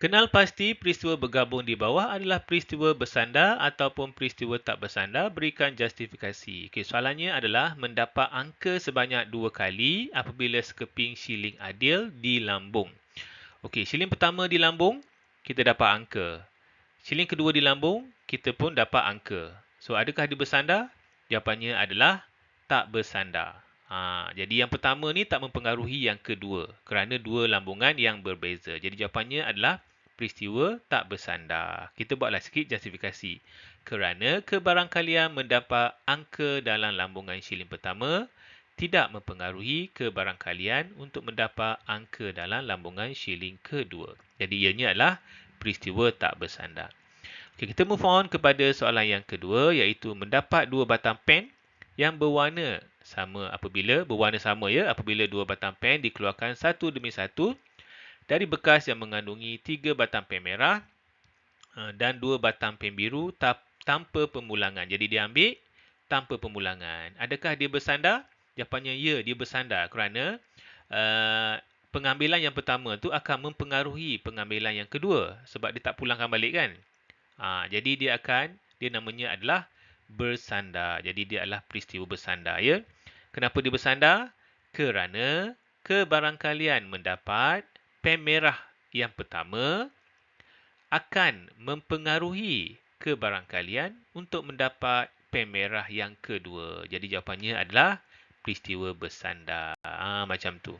Kenal pasti peristiwa bergabung di bawah adalah peristiwa bersandar ataupun peristiwa tak bersandar. Berikan justifikasi. Okay, soalannya adalah mendapat angka sebanyak dua kali apabila sekeping shilling adil di lambung. Okey, shilling pertama di lambung, kita dapat angka. Shilling kedua di lambung, kita pun dapat angka. So, adakah dia bersandar? Jawapannya adalah tak bersandar. Ha, jadi yang pertama ni tak mempengaruhi yang kedua kerana dua lambungan yang berbeza. Jadi jawapannya adalah peristiwa tak bersandar. Kita buatlah sikit justifikasi. Kerana kebarangkalian mendapat angka dalam lambungan shilling pertama tidak mempengaruhi kebarangkalian untuk mendapat angka dalam lambungan shilling kedua. Jadi ianya adalah peristiwa tak bersandar. Okay, kita move on kepada soalan yang kedua iaitu mendapat dua batang pen yang berwarna sama apabila berwarna sama ya apabila dua batang pen dikeluarkan satu demi satu dari bekas yang mengandungi tiga batang pen merah uh, dan dua batang pen biru tanpa pemulangan. Jadi dia ambil tanpa pemulangan. Adakah dia bersandar? Jawapannya ya, dia bersandar kerana uh, pengambilan yang pertama tu akan mempengaruhi pengambilan yang kedua sebab dia tak pulangkan balik kan. Ha, jadi dia akan, dia namanya adalah bersandar. Jadi dia adalah peristiwa bersandar ya. Kenapa dia bersandar? Kerana kebarangkalian mendapat pen merah yang pertama akan mempengaruhi kebarangkalian untuk mendapat pen merah yang kedua. Jadi jawapannya adalah peristiwa bersandar. Ha, macam tu.